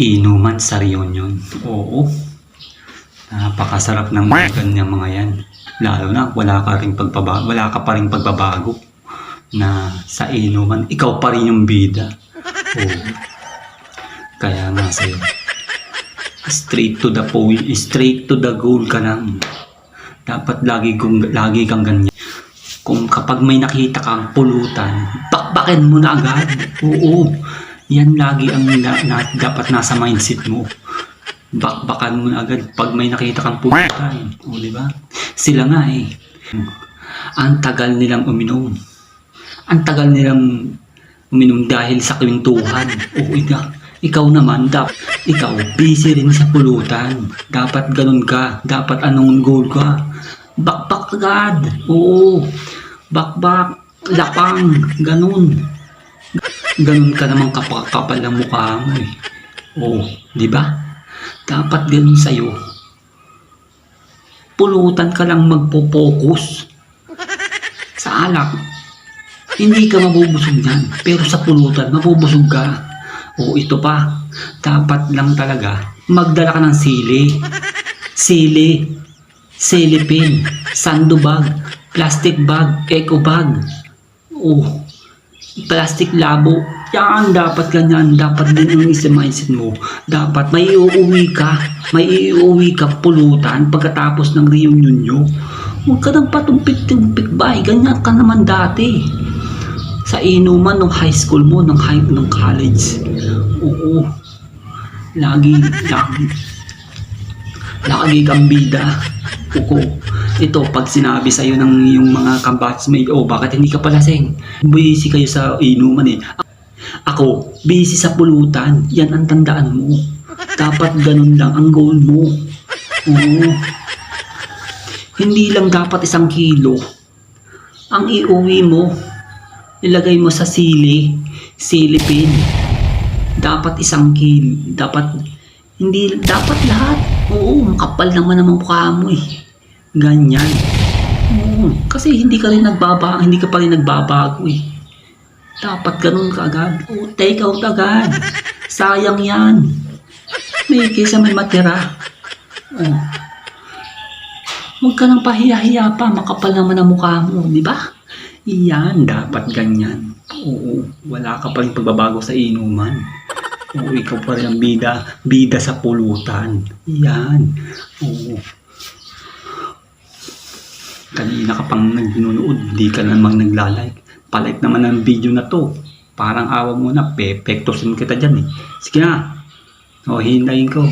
Inuman sa reunion. Oo. Napakasarap ng mga ganyang mga yan. Lalo na wala ka rin pagbabago, wala ka pa rin pagbabago na sa inuman, ikaw pa rin yung bida. Oo. Kaya nga sa'yo. Straight to the point, straight to the goal ka lang. Dapat lagi, kung, lagi kang ganyan. Kung kapag may nakita kang pulutan, bakbakin mo na agad. Oo. Yan lagi ang na, na- dapat nasa mindset mo. Bakbakan mo na agad pag may nakita kang pulutan. O, di ba? Sila nga eh. Ang tagal nilang uminom. Ang tagal nilang uminom dahil sa kwentuhan. Oo, ikaw, ikaw naman, dap, ikaw, busy rin sa pulutan. Dapat ganun ka. Dapat anong goal ka. Bakbak agad. Oo. Bakbak. Lapang. Ganun. Ganun ka naman kapakapal ng mukha mo eh. Oo. Di ba? Dapat ganun sa'yo. Pulutan ka lang magpo-focus. Sa alak, hindi ka mabubusog yan. Pero sa pulutan, mabubusog ka. O ito pa, dapat lang talaga magdala ka ng sili. Sili, silipin, sando bag, plastic bag, eco bag. O, plastic labo. Yan, dapat ganyan. Dapat din ang mindset mo. Dapat may uuwi ka. May iuwi ka pulutan pagkatapos ng reunion nyo. Huwag ka nang patumpik-tumpik ba? Ganyan ka naman dati. Sa inuman ng high school mo, ng high, ng college. Oo. Lagi, lagi. Lagi kang bida. Oo. Ito, pag sinabi sa'yo ng yung mga kabatchmate, oh, bakit hindi ka palasing? Busy kayo sa inuman eh. Ako, busy sa pulutan. Yan ang tandaan mo. Dapat ganun lang ang goal mo. Oo. Hindi lang dapat isang kilo. Ang iuwi mo, ilagay mo sa sili, silipin. Dapat isang kilo. Dapat, hindi, dapat lahat. Oo, makapal naman ang mukha mo eh. Ganyan. Oo, kasi hindi ka rin nagbabago, hindi ka pa rin nagbabago eh. Dapat ganun ka agad. Oo, take out agad. Sayang yan. May kaysa may matira. Oh. Huwag ka nang pahiya-hiya pa. Makapal naman ang mukha mo, di ba? Iyan, dapat ganyan. Oo, wala ka pa rin pagbabago sa inuman. Oo, ikaw pa rin ang bida, bida sa pulutan. Iyan. Oo. Kanina ka pang nagnunood, di ka namang naglalike. Palike naman ang video na to. Parang awa mo na, pepektosin kita dyan eh. Sige na. O, hintayin ko.